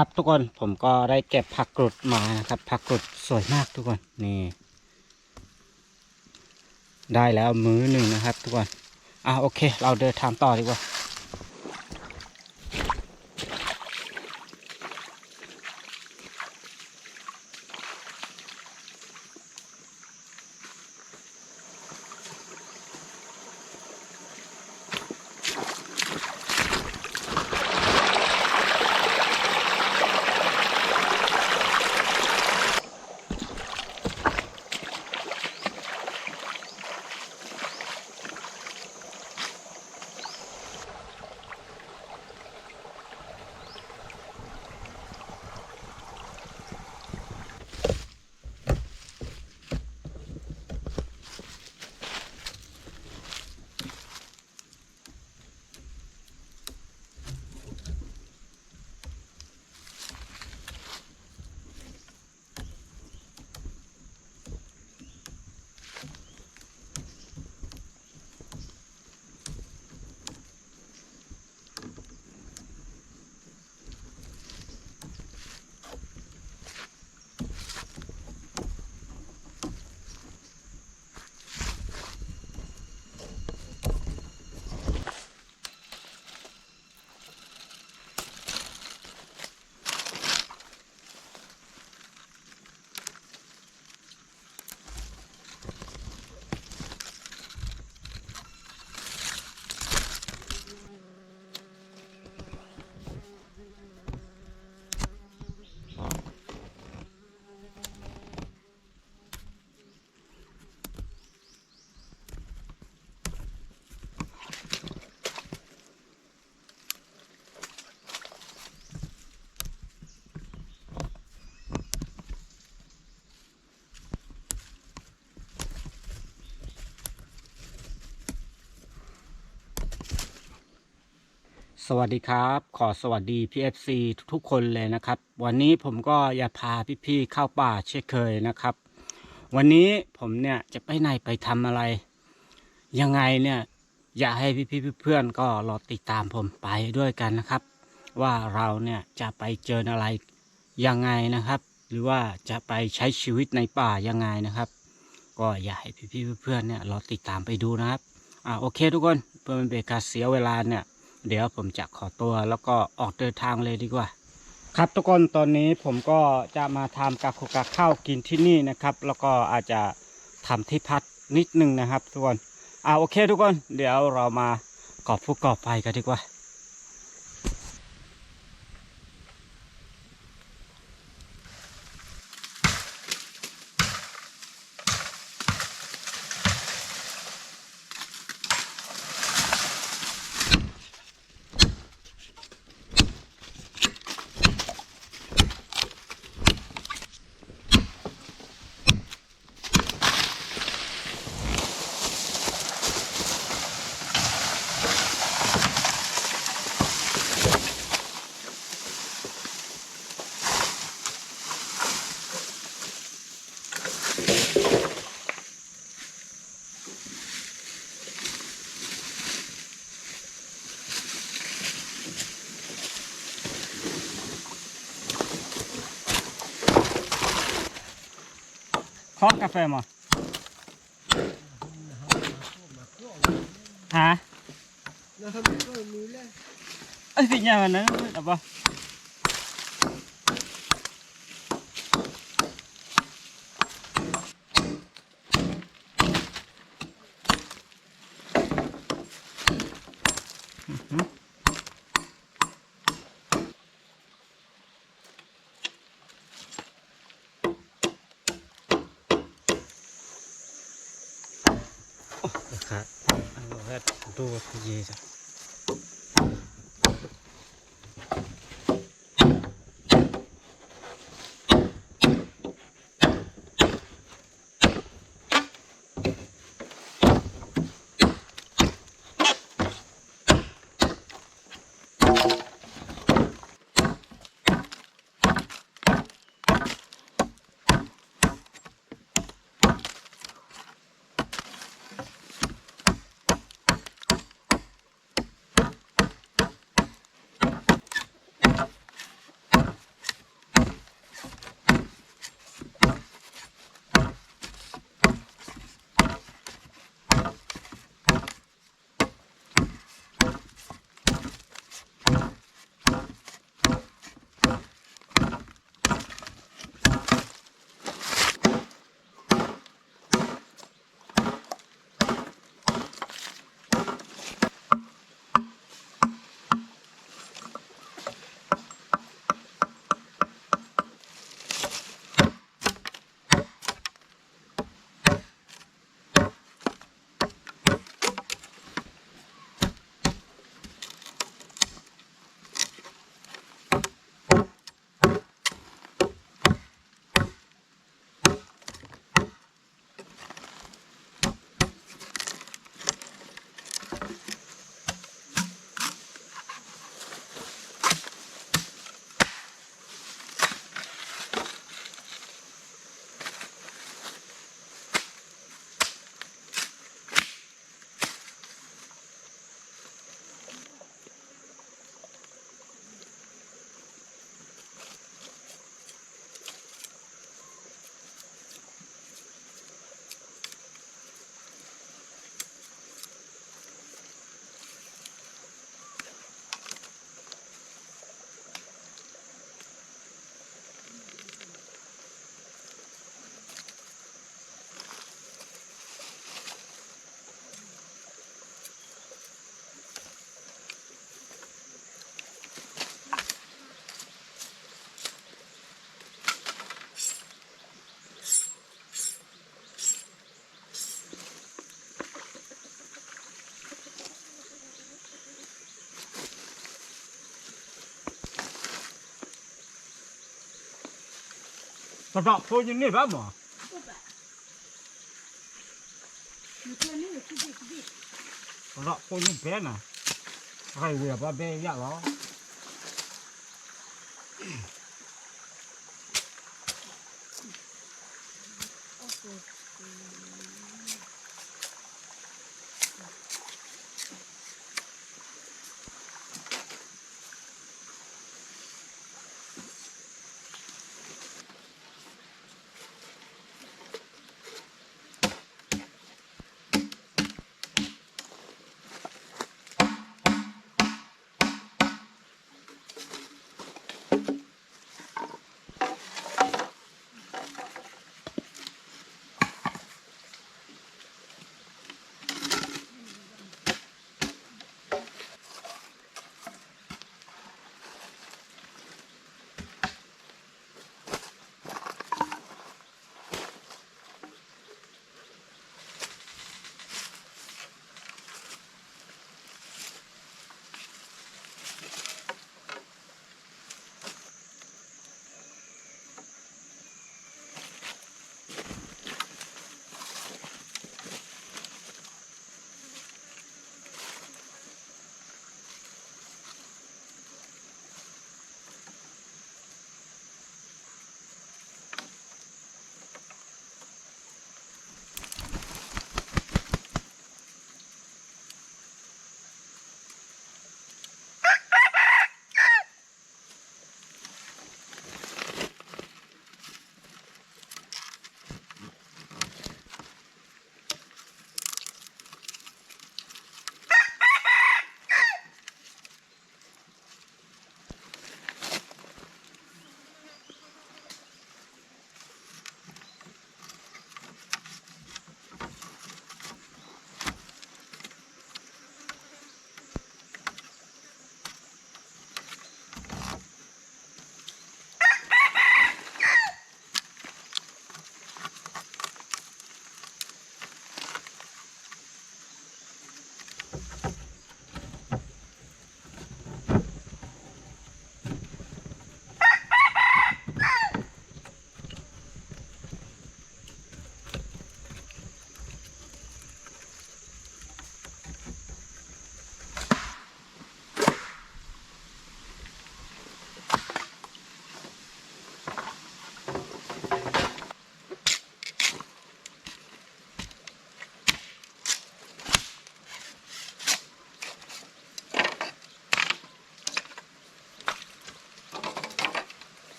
ครับทุกคนผมก็ได้เก็บผักกรุดมานะครับ ผักกรุดสวยมากทุกคนนี่ ได้แล้วมื้อหนึ่งนะครับ ทุกคนอะโอเค เราเดินทางต่อดีกว่า สวัสดีครับ ขอสวัสดี PFC ทุกๆคนเลยนะครับ วันนี้ผมก็จะพาพี่ๆเข้าป่าเช่นเคยนะครับ วันนี้ผมเนี่ยจะไปไหนไปทำอะไร ยังไงเนี่ยอยากให้พี่ๆเพื่อนๆก็รอติดตามผมไปด้วยกันนะครับ ว่าเราเนี่ยจะไปเจออะไรยังไงนะครับ หรือว่าจะไปใช้ชีวิตในป่ายังไงนะครับ ก็อยากให้พี่ๆเพื่อนๆเนี่ยรอติดตามไปดูนะครับอ่าโอเคทุกคนเพื่อไม่เป็นการเสียเวลาเนี่ย เดี๋ยวผมจะขอตัวแล้วก็ออกเดินทางเลยดีกว่า ครับทุกคนตอนนี้ผมก็จะมาทำกาคุกาข้าวกินที่นี่นะครับ แล้วก็อาจจะทำที่พักนิดนึงนะครับ ทุกคนอ่าโอเคทุกคน เดี๋ยวเรามากอบฟุกกอบไฟกันดีกว่า เคาะกาแฟมาฮะแล้วทำไมก็มีแล้วเอ้ยสิเนี่ยมันนั้นเอาปะ 不知道不是你没办吗不办你说你的事情不对我说不别人了。还有个把别人压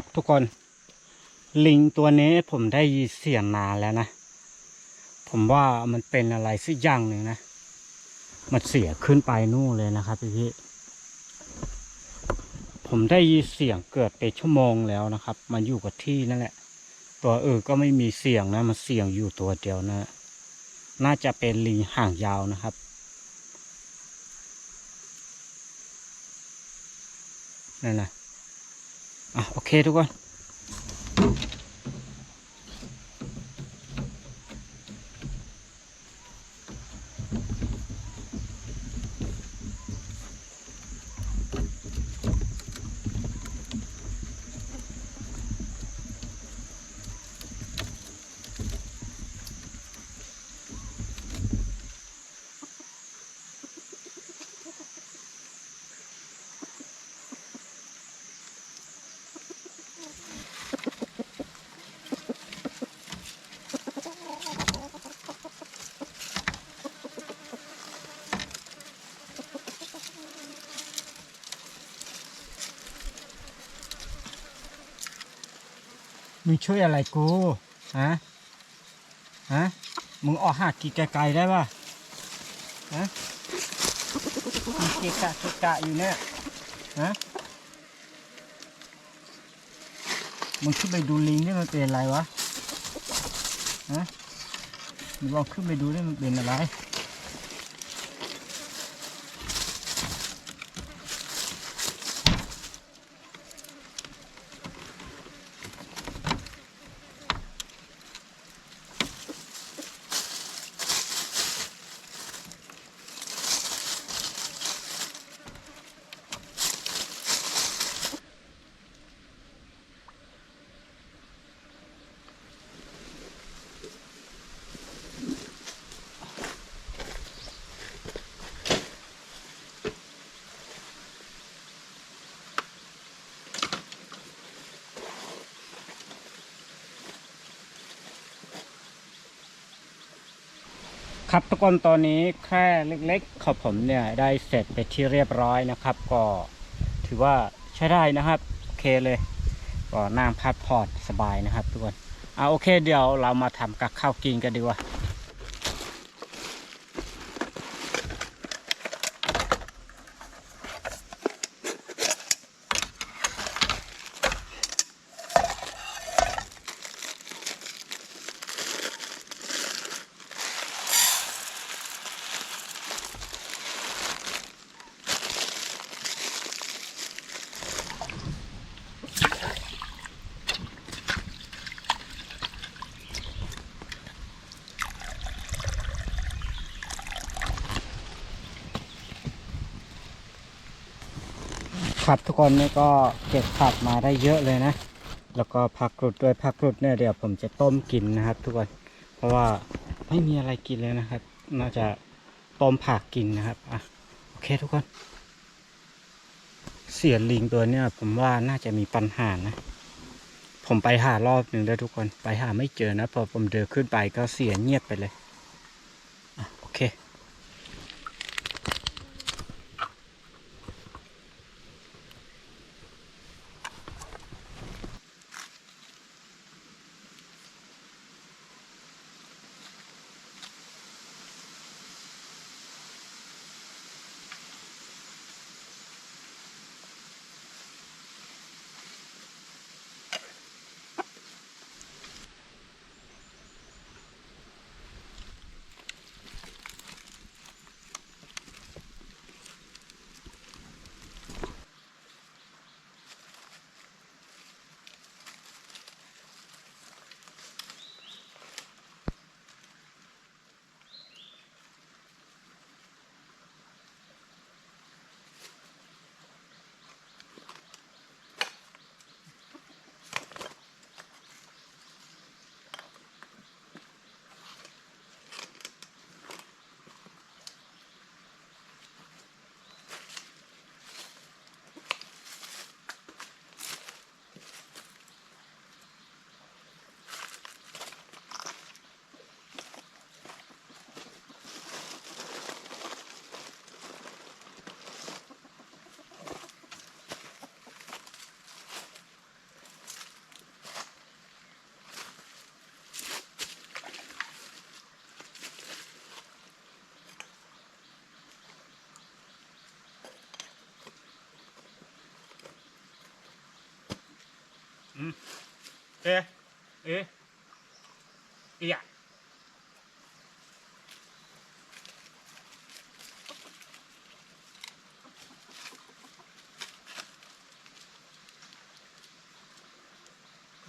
ครับทุกคน ลิงตัวนี้ผมได้ยินเสียงนานแล้วนะ ผมว่ามันเป็นอะไรสักอย่างหนึ่งนะ มันเสียขึ้นไปนู่นเลยนะครับพี่พี่ผมได้ยินเสียงเกิดเปชั่วโมงแล้วนะครับ มันอยู่กับที่นั่นแหละ ตัวเออก็ไม่มีเสียงนะมันเสียงอยู่ตัวเดียวนะ น่าจะเป็นลิงห่างยาวนะครับนั่นนะ อะโอเคทุกคน มึงช่วยอะไรกูฮะฮะมึงออกหากีไกลๆได้ป่ะฮะมึงเกะกะเกะกะอยู่เนี่ยฮะมึงขึ้นไปดูลิงนี่มันเป็นอะไรวะฮะมึงลองขึ้นไปดูนี่มันเป็นอะไร ครับทุกคนตอนนี้แค่เล็กๆของผมเนี่ยได้เสร็จไปที่เรียบร้อยนะครับ ก็ถือว่าใช้ได้นะครับโอเคเลยก็นั่งพักผ่อนสบายนะครับทุกคนเอาโอเคเดี๋ยวเรามาทำกับข้าวกินกันดีกว่า ครับทุกคนนี่ก็เก็บผักมาได้เยอะเลยนะ แล้วก็ผักกรุดด้วยผักกรุดเนี่ยเดี๋ยวผมจะต้มกินนะครับ ทุกคน เพราะว่าไม่มีอะไรกินเลยนะครับ น่าจะต้มผักกินนะครับอะโอเคทุกคน เสียลิงตัวเนี่ยผมว่าน่าจะมีปัญหานะ ผมไปหารอบหนึ่งแล้วทุกคนไปหาไม่เจอนะพอผมเดินขึ้นไปก็เสียเงียบไปเลยอะโอเค เอ๊ะเอ๊ะเอีย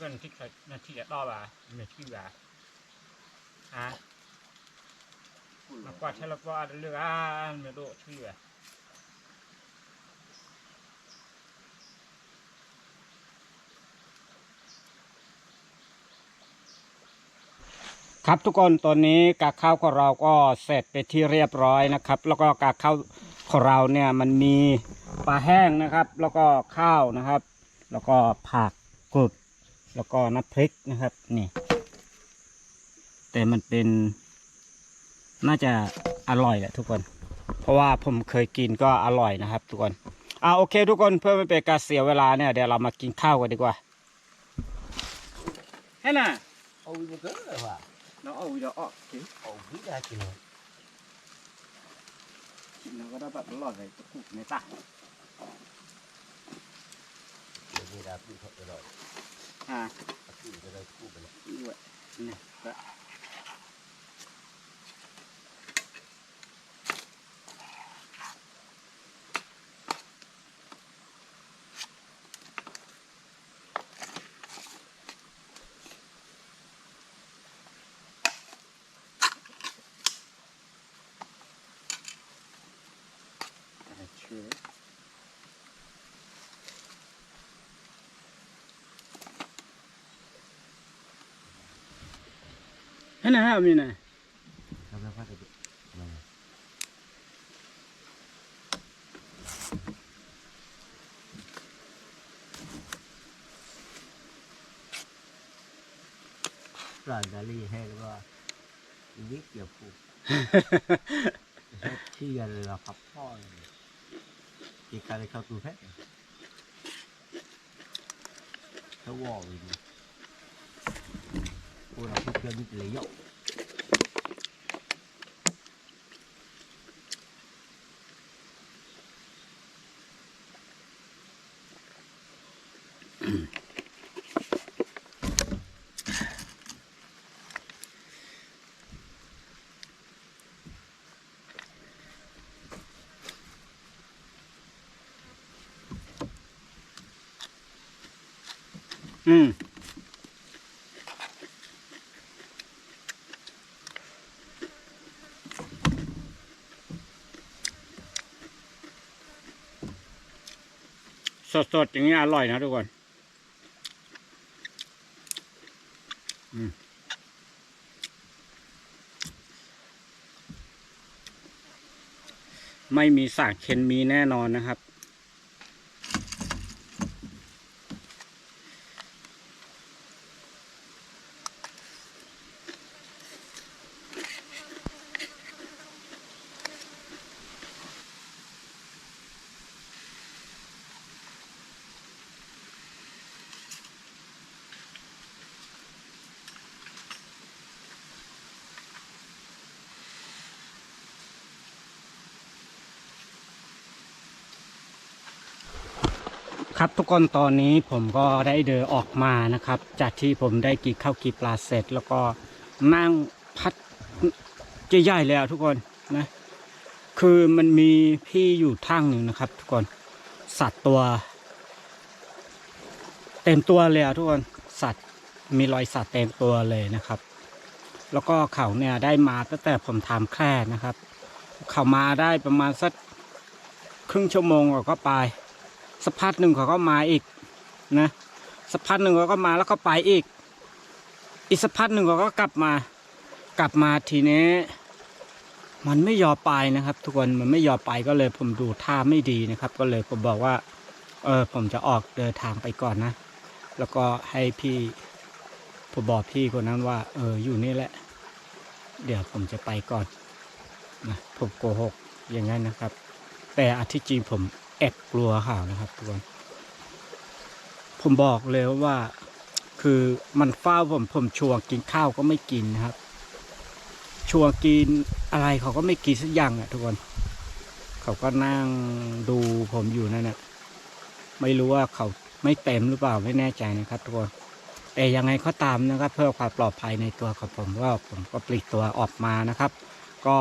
กันที่ใครนาทีละรอบอะนาทีอะฮะมากกว่าใช่แล้วก็เรื่องอะไม่รู้ชื่ออะ ครับทุกคนตอนนี้กากข้าวของเราก็เสร็จไปที่เรียบร้อยนะครับ แล้วก็กากข้าวของเราเนี่ยมันมีปลาแห้งนะครับ แล้วก็ข้าวนะครับ แล้วก็ผักกรุด แล้วก็น้ำพริกนะครับนี่ แต่มันเป็นน่าจะอร่อยแหละทุกคน เพราะว่าผมเคยกินก็อร่อยนะครับ ทุกคนอ่าโอเค ทุกคนเพื่อไม่เป็นการเสียเวลาเนี่ยเดี๋ยวเรามากินข้าวกันดีกว่าให้น่ะ Ôi mà cỡ rồi hả? น้องเอาเดี๋ยวออกกิน Ôi biết ra kìa rồi. กินแล้วก็ได้แบบอร่อยเลยตะกุกในตา Để về đạp đi thật rồi. อ่า Đạp đi ra đây khu bên này. ด้วยนี่ ให้นะฮะมีนะ Làm ra phát được. Này. Rồi đã đi hay là biết giờ phụ khi giờ là học thôi chỉ cần là khâu tu hết khâu bò rồi cô là cô chơi như lấy dậu อื Orang putih lagi layout. Mm. สดๆอย่างนี้อร่อยนะทุกคนไม่มีสารเคมีแน่นอนนะครับ ครับทุกคนตอนนี้ผมก็ได้เดินออกมานะครับ จากที่ผมได้กินข้าวกีปลาเสร็จ แล้วก็นั่งพัดใหญ่ๆเลยอะทุกคนนะคือมันมีพี่อยู่ทางหนึ่งนะครับ ทุกคนสัตว์ตัว เต็มตัวเลยทุกคนสัตว์มีรอยสัตว์เต็มตัวเลยนะครับ แล้วก็เขาเนี่ยได้มาตั้งแต่ผมทำแคร่นะครับ เขามาได้ประมาณสักครึ่งชั่วโมงก็ไป สักพักหนึ่งเขาก็มาอีกนะสักพักหนึ่งเขาก็มาแล้วก็ไปอีก อีกสักพักหนึ่งเขาก็กลับมา กลับมาทีนี้ มันไม่ยอมไปนะครับ ทุกคนมันไม่ยอมไปก็เลยผมดูท่าไม่ดีนะครับ ก็เลยผมบอกว่า เออผมจะออกเดินทางไปก่อนนะ แล้วก็ให้พี่ผมบอกพี่คนนั้นว่า เอออยู่นี่แหละ เดี๋ยวผมจะไปก่อนนะผมโกหกอย่างนั้นนะครับ แต่อันที่จริงผม แอบกลัวข่าวนะครับทุกคนผมบอกเลยว่า คือมันเฝ้าผมผมชวนกินข้าวก็ไม่กินนะครับ ชวนกินอะไรเขาก็ไม่กินสักอย่างอะทุกคนเขาก็นั่งดูผมอยู่นั่นแหละไม่รู้ว่าเขาไม่เต็มหรือเปล่าไม่แน่ใจนะครับทุกคนแต่ยังไงก็ตามนะครับ เพื่อความปลอดภัยในตัวของผมก็ผมก็ปลีกตัวออกมานะครับ ก็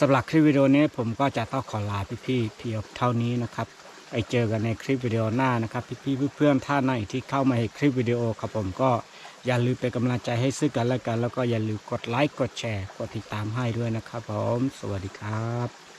สำหรับคลิปวิดีโอนี้ผมก็จะต้องขอลาพี่ๆเพียงเท่านี้นะครับไปเจอกันในคลิปวิดีโอหน้านะครับ พี่ๆเพื่อนๆท่านไหนที่เข้ามาในคลิปวิดีโอครับผมก็อย่าลืมเป็นกำลังใจให้ซึ่งกันและกัน แล้วก็อย่าลืมกดไลค์กดแชร์กดติดตามให้ด้วยนะครับผม สวัสดีครับ